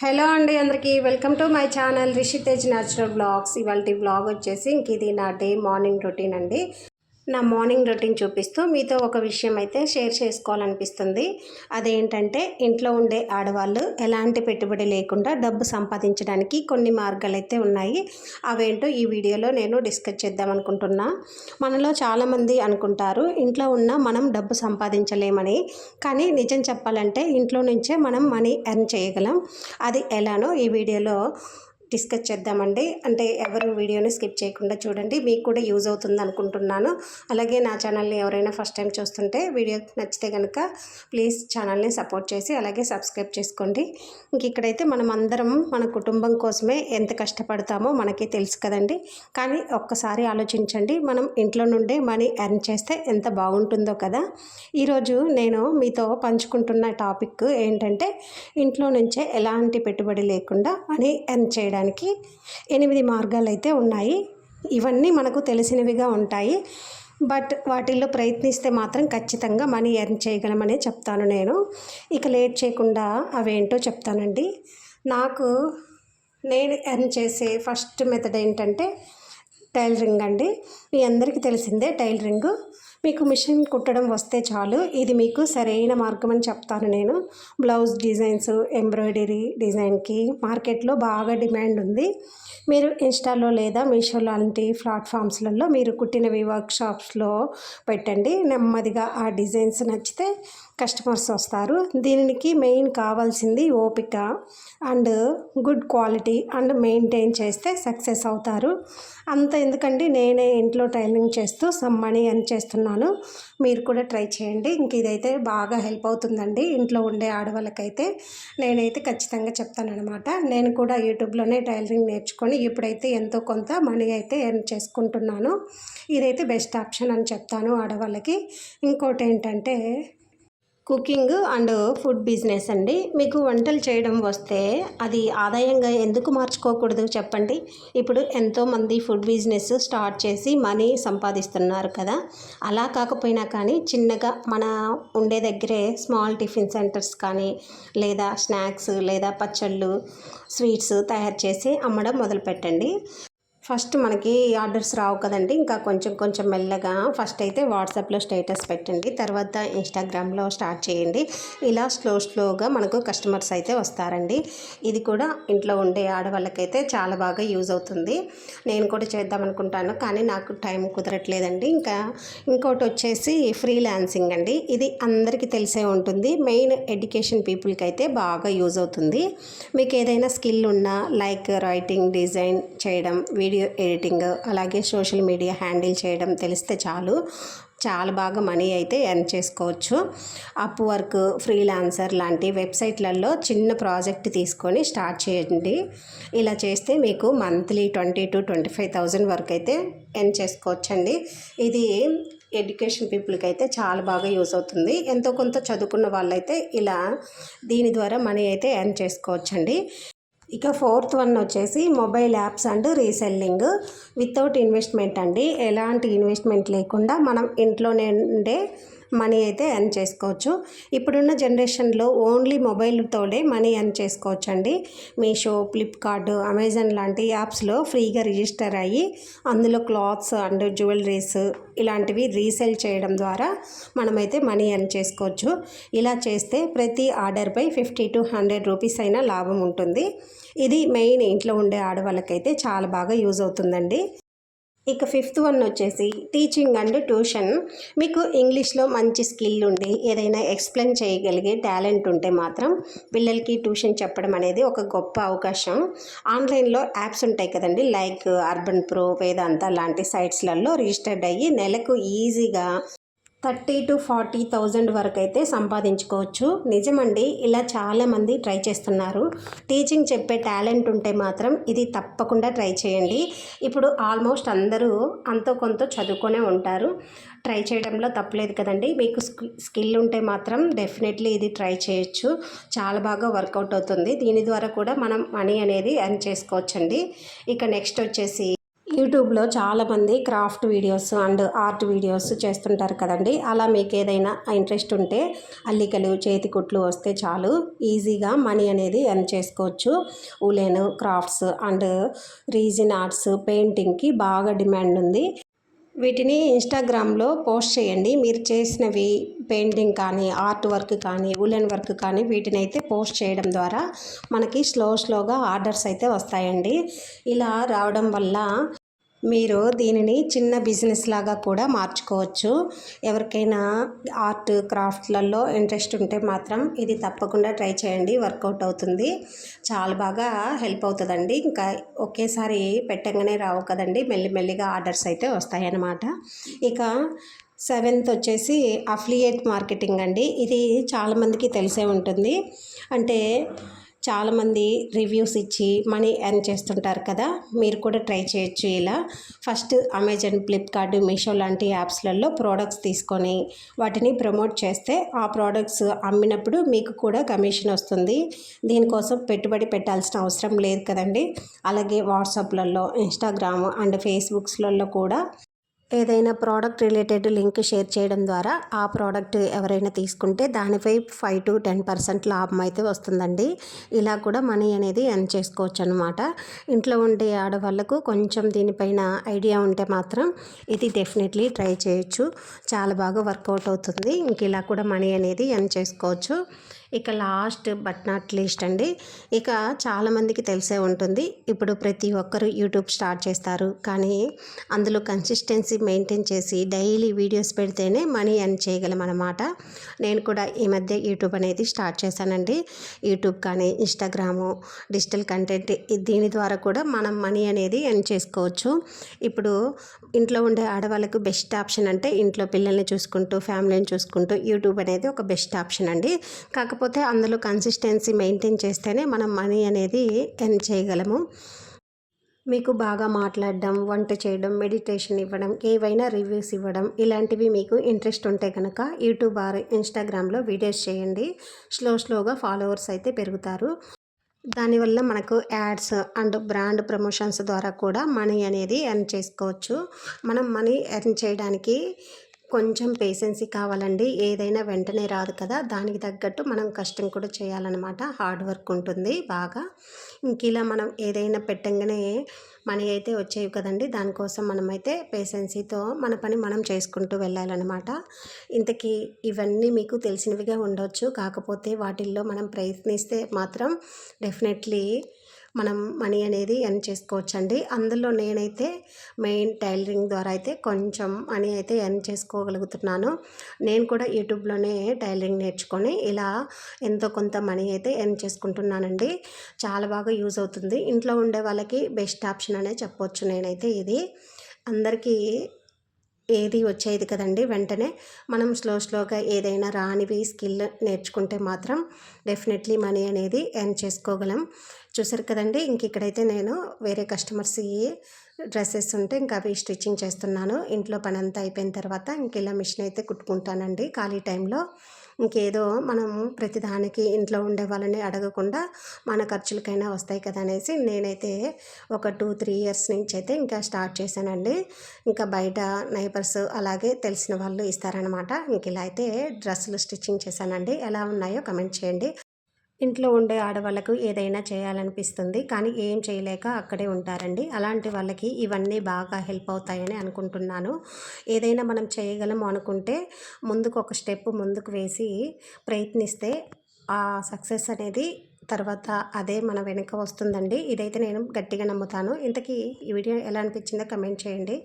Hello అండి అందరికీ. Welcome to my channel Rishitej natural blogs. ఇవాళ బ్లాగ్ వచ్చేసి ఇంక ఇది నా డే మార్నింగ్ రొటీన్ అండి. నా మార్నింగ్ రొటీన్ చూపిస్తూ మీతో ఒక విషయం అయితే షేర్ చేసుకోవాలనిపిస్తుంది. అదేంటంటే ఇంట్లో ఉండే ఆడవాళ్ళు ఎలాంటి పెట్టుబడి లేకుండా డబ్బు సంపాదించడానికి కొన్ని మార్గాలు అయితే ఉన్నాయి. అవేంటో ఈ వీడియోలో నేను డిస్కస్ చేద్దాం అనుకుంటున్నా. మనలో చాలామంది అనుకుంటారు ఇంట్లో ఉన్న మనం డబ్బు సంపాదించలేమని. కానీ నిజం చెప్పాలంటే ఇంట్లో నుంచే మనం మనీ ఎర్న్ చేయగలం. అది ఎలానో ఈ వీడియోలో డిస్కస్ చేద్దామండి. అంటే ఎవరు వీడియోని స్కిప్ చేయకుండా చూడండి. మీకు కూడా యూజ్ అవుతుంది అనుకుంటున్నాను. అలాగే నా ఛానల్ని ఎవరైనా ఫస్ట్ టైం చూస్తుంటే వీడియో నచ్చితే కనుక ప్లీజ్ ఛానల్ని సపోర్ట్ చేసి అలాగే సబ్స్క్రైబ్ చేసుకోండి. ఇంక ఇక్కడైతే మనం అందరం మన కుటుంబం కోసమే ఎంత కష్టపడతామో మనకి తెలుసు కదండి. కానీ ఒక్కసారి ఆలోచించండి. మనం ఇంట్లో నుండే మనీ ఎర్న్ చేస్తే ఎంత బాగుంటుందో కదా. ఈరోజు నేను మీతో పంచుకుంటున్న టాపిక్ ఏంటంటే ఇంట్లో నుంచే ఎలాంటి పెట్టుబడి లేకుండా మనీ ఎర్న్ చేయడం. చేయడానికి ఎనిమిది మార్గాలు అయితే ఉన్నాయి. ఇవన్నీ మనకు తెలిసినవిగా ఉంటాయి. బట్ వాటిల్లో ప్రయత్నిస్తే మాత్రం ఖచ్చితంగా మనీ ఎర్న్ చేయగలమనే చెప్తాను నేను. ఇక లేట్ చేయకుండా అవేంటో చెప్తానండి. నాకు నేను ఎర్న్ చేసే ఫస్ట్ మెథడ్ ఏంటంటే టైలరింగ్ అండి. మీ అందరికీ తెలిసిందే టైలరింగ్. మీకు మిషన్ కుట్టడం వస్తే చాలు. ఇది మీకు సరైన మార్గం అని చెప్తాను నేను. బ్లౌజ్ డిజైన్స్ ఎంబ్రాయిడరీ డిజైన్కి మార్కెట్లో బాగా డిమాండ్ ఉంది. మీరు ఇన్స్టాలో లేదా మీషో లాంటి ప్లాట్ఫామ్స్లలో మీరు కుట్టినవి వర్క్షాప్స్లో పెట్టండి. నెమ్మదిగా ఆ డిజైన్స్ నచ్చితే కస్టమర్స్ వస్తారు. దీనికి మెయిన్ కావాల్సింది ఓపిక and good quality and maintain చేస్తే సక్సెస్ అవుతారు. అంత ఎందుకంటే నేనే ఇంట్లో టైలింగ్ చేస్తూ సమ్ మనీ అని చేస్తున్నాను. మీరు కూడా ట్రై చేయండి. ఇంక ఇదైతే బాగా హెల్ప్ అవుతుందండి ఇంట్లో ఉండే ఆడవాళ్ళకైతే. నేనైతే ఖచ్చితంగా చెప్తానమాట నేను కూడా యూట్యూబ్లోనే టైలరింగ్ నేర్చుకొని ఇప్పుడైతే ఎంతో కొంత మనీ అయితే ఎర్న్ చేసుకుంటున్నాను. ఇదైతే బెస్ట్ ఆప్షన్ అని చెప్తాను ఆడవాళ్ళకి. ఇంకోటి ఏంటంటే కుకింగ్ అండ్ ఫుడ్ బిజినెస్ అండి. మీకు వంటలు చేయడం వస్తే అది ఆదాయంగా ఎందుకు మార్చుకోకూడదు చెప్పండి. ఇప్పుడు ఎంతోమంది ఫుడ్ బిజినెస్ స్టార్ట్ చేసి మనీ సంపాదిస్తున్నారు కదా. అలా కాకపోయినా కానీ చిన్నగా మన ఉండే దగ్గరే స్మాల్ టిఫిన్ సెంటర్స్ కానీ లేదా స్నాక్స్ లేదా పచ్చళ్ళు స్వీట్స్ తయారు చేసి అమ్మడం మొదలుపెట్టండి. ఫస్ట్ మనకి ఆర్డర్స్ రావు కదండి. ఇంకా కొంచెం కొంచెం మెల్లగా ఫస్ట్ అయితే వాట్సాప్లో స్టేటస్ పెట్టండి. తర్వాత ఇన్స్టాగ్రామ్లో స్టార్ట్ చేయండి. ఇలా స్లో స్లోగా మనకు కస్టమర్స్ అయితే వస్తారండి. ఇది కూడా ఇంట్లో ఉండే ఆడవాళ్ళకైతే చాలా బాగా యూజ్ అవుతుంది. నేను కూడా చేద్దాం అనుకుంటాను కానీ నాకు టైం కుదరట్లేదండి. ఇంకా ఇంకోటి వచ్చేసి ఫ్రీలాన్సింగ్ అండి. ఇది అందరికీ తెలిసే ఉంటుంది. మెయిన్ ఎడ్యుకేషన్ పీపుల్కి అయితే బాగా యూజ్ అవుతుంది. మీకు ఏదైనా స్కిల్ ఉన్నా లైక్ రైటింగ్ డిజైన్ చేయడం వీడియో వీడియో ఎడిటింగ్ అలాగే సోషల్ మీడియా హ్యాండిల్ చేయడం తెలిస్తే చాలు. చాలా బాగా మనీ అయితే ఎర్న్ చేసుకోవచ్చు. అప్ వర్క్ ఫ్రీలాన్సర్ లాంటి వెబ్సైట్లలో చిన్న ప్రాజెక్ట్ తీసుకొని స్టార్ట్ చేయండి. ఇలా చేస్తే మీకు monthly twenty to twenty five thousand వరకు అయితే ఎర్న్ చేసుకోవచ్చండి. ఇది ఎడ్యుకేషన్ పీపుల్కి అయితే చాలా బాగా యూస్ అవుతుంది. ఎంతో కొంత చదువుకున్న వాళ్ళైతే ఇలా దీని ద్వారా మనీ అయితే ఎర్న్ చేసుకోవచ్చండి. ఇక ఫోర్త్ వన్ వచ్చేసి mobile apps and reselling without investment అండి. ఎలాంటి ఇన్వెస్ట్మెంట్ లేకుండా మనం ఇంట్లోనే ఉండే మనీ అయితే ఎర్న్ చేసుకోవచ్చు. ఇప్పుడున్న జనరేషన్లో ఓన్లీ మొబైల్తోనే మనీ ఎర్న్ చేసుకోవచ్చు అండి మీషో ఫ్లిప్కార్ట్ అమెజాన్ లాంటి యాప్స్లో ఫ్రీగా రిజిస్టర్ అయ్యి అందులో క్లాత్స్ అండ్ జ్యువెలరీస్ ఇలాంటివి రీసేల్ చేయడం ద్వారా మనమైతే మనీ ఎర్న్ చేసుకోవచ్చు. ఇలా చేస్తే ప్రతి ఆర్డర్పై ఫిఫ్టీ టు హండ్రెడ్ రూపీస్ అయినా లాభం ఉంటుంది. ఇది మెయిన్ ఇంట్లో ఉండే ఆడవాళ్ళకైతే చాలా బాగా యూజ్ అవుతుందండి. ఇక ఫిఫ్త్ వన్ వచ్చేసి టీచింగ్ అండ్ ట్యూషన్. మీకు ఇంగ్లీష్లో మంచి స్కిల్ ఉండి ఏదైనా ఎక్స్ప్లెయిన్ చేయగలిగే టాలెంట్ ఉంటే మాత్రం పిల్లలకి ట్యూషన్ చెప్పడం అనేది ఒక గొప్ప అవకాశం. ఆన్లైన్లో యాప్స్ ఉంటాయి కదండి లైక్ అర్బన్ ప్రో వేదాంత లాంటి సైట్స్లలో రిజిస్టర్డ్ అయ్యి నెలకు ఈజీగా థర్టీ టు ఫార్టీ థౌజండ్ వరకు అయితే సంపాదించుకోవచ్చు. నిజమండి ఇలా చాలామంది ట్రై చేస్తున్నారు. టీచింగ్ చెప్పే టాలెంట్ ఉంటే మాత్రం ఇది తప్పకుండా ట్రై చేయండి. ఇప్పుడు ఆల్మోస్ట్ అందరూ అంతో కొంత చదువుకొనే ఉంటారు. ట్రై చేయడంలో తప్పలేదు కదండి. మీకు స్కిల్ ఉంటే మాత్రం డెఫినెట్లీ ఇది ట్రై చేయొచ్చు. చాలా బాగా వర్కౌట్ అవుతుంది. దీని ద్వారా కూడా మనం మనీ అనేది ఎర్న్ చేసుకోవచ్చండి. ఇక నెక్స్ట్ వచ్చేసి యూట్యూబ్లో చాలామంది craft videos and art videos చేస్తుంటారు కదండి. అలా మీకు ఏదైనా ఇంట్రెస్ట్ ఉంటే అల్లికలు చేతి కుట్లు వస్తే చాలు ఈజీగా మనీ అనేది ఎర్న్ చేసుకోవచ్చు. Woollen crafts and resin arts పెయింటింగ్కి బాగా డిమాండ్ ఉంది. వీటిని ఇన్స్టాగ్రామ్లో పోస్ట్ చేయండి. మీరు చేసినవి పెయింటింగ్ కానీ ఆర్ట్ వర్క్ కానీ ఉలెన్ వర్క్ కానీ వీటిని అయితే పోస్ట్ చేయడం ద్వారా మనకి స్లో స్లోగా ఆర్డర్స్ అయితే వస్తాయండి. ఇలా రావడం వల్ల మీరు దీనిని చిన్న బిజినెస్ లాగా కూడా మార్చుకోవచ్చు. ఎవరికైనా ఆర్ట్ క్రాఫ్ట్లలో ఇంట్రెస్ట్ ఉంటే మాత్రం ఇది తప్పకుండా ట్రై చేయండి. వర్కౌట్ అవుతుంది. చాలా బాగా హెల్ప్ అవుతుందండి. ఇంకా ఒకేసారి పెట్టంగానే రావు కదండి. మెల్లిమెల్లిగా ఆర్డర్స్ అయితే వస్తాయన్నమాట. ఇక సెవెంత్ వచ్చేసి అఫ్లియేట్ మార్కెటింగ్ అండి. ఇది చాలామందికి తెలిసే ఉంటుంది. అంటే చాలామంది రివ్యూస్ ఇచ్చి మనీ ఎర్న్ చేస్తుంటారు కదా మీరు కూడా ట్రై చేయొచ్చు ఇలా. ఫస్ట్ అమెజాన్ ఫ్లిప్కార్ట్ మీషో లాంటి యాప్స్లలో ప్రోడక్ట్స్ తీసుకొని వాటిని ప్రమోట్ చేస్తే ఆ ప్రోడక్ట్స్ అమ్మినప్పుడు మీకు కూడా కమిషన్ వస్తుంది. దీనికోసం పెట్టుబడి పెట్టాల్సిన అవసరం లేదు కదండి. అలాగే వాట్సాప్లలో ఇన్స్టాగ్రామ్ అండ్ ఫేస్బుక్స్లలో కూడా ఏదైనా ప్రోడక్ట్ రిలేటెడ్ లింక్ షేర్ చేయడం ద్వారా ఆ ప్రోడక్ట్ ఎవరైనా తీసుకుంటే దానిపై ఫైవ్ టు టెన్ పర్సెంట్ లాభం అయితే వస్తుందండి. ఇలా కూడా మనీ అనేది ఎర్న్ చేసుకోవచ్చు అనమాట ఇంట్లో ఉండే ఆడవాళ్ళకు కొంచెం దీనిపైన ఐడియా ఉంటే మాత్రం ఇది డెఫినెట్లీ ట్రై చేయొచ్చు. చాలా బాగా వర్కౌట్ అవుతుంది. ఇంక ఇలా కూడా మనీ అనేది ఎర్న్ చేసుకోవచ్చు. ఇక లాస్ట్ బట్ నాట్ లీస్ట్ అండి. ఇక చాలామందికి తెలిసే ఉంటుంది. ఇప్పుడు ప్రతి ఒక్కరూ యూట్యూబ్ స్టార్ట్ చేస్తారు. కానీ అందులో కన్సిస్టెన్సీ మెయింటైన్ చేసి డైలీ వీడియోస్ పెడితేనే మనీ ఎర్న్ చేయగలం అనమాట నేను కూడా ఈ మధ్య యూట్యూబ్ అనేది స్టార్ట్ చేశానండి. యూట్యూబ్ కానీ ఇన్స్టాగ్రాము డిజిటల్ కంటెంట్ దీని ద్వారా కూడా మనం మనీ అనేది ఎర్న్ చేసుకోవచ్చు. ఇప్పుడు ఇంట్లో ఉండే ఆడవాళ్ళకు బెస్ట్ ఆప్షన్ అంటే ఇంట్లో పిల్లల్ని చూసుకుంటూ ఫ్యామిలీని చూసుకుంటూ యూట్యూబ్ అనేది ఒక బెస్ట్ ఆప్షన్ అండి. కాకపోతే కాకపోతే అందులో కన్సిస్టెన్సీ మెయింటైన్ చేస్తేనే మనం మనీ అనేది ఎర్న్ చేయగలము. మీకు బాగా మాట్లాడడం వంట చేయడం మెడిటేషన్ ఇవ్వడం ఏవైనా రివ్యూస్ ఇవ్వడం ఇలాంటివి మీకు ఇంట్రెస్ట్ ఉంటే కనుక యూట్యూబ్ ఆర్ ఇన్స్టాగ్రామ్లో వీడియోస్ చేయండి. స్లో స్లోగా ఫాలోవర్స్ అయితే పెరుగుతారు. దానివల్ల మనకు యాడ్స్ అండ్ బ్రాండ్ ప్రమోషన్స్ ద్వారా కూడా మనీ అనేది ఎర్న్ చేసుకోవచ్చు. మనం మనీ ఎర్న్ చేయడానికి కొంచెం పేషెన్సీ కావాలండి. ఏదైనా వెంటనే రాదు కదా. దానికి తగ్గట్టు మనం కష్టం కూడా చేయాలన్నమాట. హార్డ్ వర్క్ ఉంటుంది బాగా. ఇంక ఇలా మనం ఏదైనా పెట్టంగానే మనీ అయితే వచ్చేవి కదండి. దానికోసం మనమైతే పేషెన్సీతో మన పని మనం చేసుకుంటూ వెళ్ళాలన్నమాట. ఇంతకీ ఇవన్నీ మీకు తెలిసినవిగా ఉండవచ్చు కాకపోతే వాటిల్లో మనం ప్రయత్నిస్తే మాత్రం డెఫినెట్లీ మనం మనీ అనేది ఎర్న్ చేసుకోవచ్చండి. అందులో నేనైతే మెయిన్ టైలరింగ్ ద్వారా అయితే కొంచెం మనీ అయితే ఎర్న్ చేసుకోగలుగుతున్నాను. నేను కూడా యూట్యూబ్లోనే టైలరింగ్ నేర్చుకొని ఇలా ఎంతో కొంత మనీ అయితే ఎర్న్ చేసుకుంటున్నానండి. చాలా బాగా యూజ్ అవుతుంది. ఇంట్లో ఉండే వాళ్ళకి బెస్ట్ ఆప్షన్ అనే చెప్పొచ్చు నేనైతే ఇది. అందరికీ ఏది వచ్చేది కదండి వెంటనే మనం స్లో స్లోగా ఏదైనా రానివి స్కిల్ నేర్చుకుంటే మాత్రం డెఫినెట్లీ మనీ అనేది ఎర్న్ చేసుకోగలం. చూసారు కదండి ఇంక ఇక్కడైతే నేను వేరే కస్టమర్స్ డ్రెస్సెస్ ఉంటే ఇంకా అవి స్టిచ్చింగ్ చేస్తున్నాను. ఇంట్లో పని అంతా అయిపోయిన తర్వాత ఇంక ఇలా మిషన్ అయితే కుట్టుకుంటానండి ఖాళీ టైంలో. ఇంకేదో మనం ప్రతిదానికి ఇంట్లో ఉండే వాళ్ళని అడగకుండా మన ఖర్చులకైనా వస్తాయి కదా అనేసి నేనైతే ఒక టూ త్రీ ఇయర్స్ నుంచి అయితే ఇంకా స్టార్ట్ చేశానండి. ఇంకా బయట నైబర్స్ అలాగే తెలిసిన వాళ్ళు ఇస్తారనమాట ఇంక ఇలా అయితే డ్రెస్సులు స్టిచ్చింగ్ చేశానండి. ఎలా ఉన్నాయో కమెంట్ చేయండి. ఇంట్లో ఉండే ఆడవాళ్ళకు ఏదైనా చేయాలనిపిస్తుంది కానీ ఏం చేయలేక అక్కడే ఉంటారండి. అలాంటి వాళ్ళకి ఇవన్నీ బాగా హెల్ప్ అవుతాయని అనుకుంటున్నాను. ఏదైనా మనం చేయగలము అనుకుంటే ముందుకు ఒక స్టెప్ ముందుకు వేసి ప్రయత్నిస్తే ఆ సక్సెస్ అనేది తర్వాత అదే మన వెనుక వస్తుందండి. ఇదైతే నేను గట్టిగా నమ్ముతాను. ఇంతకీ ఈ వీడియో ఎలా అనిపించిందో కమెంట్ చేయండి.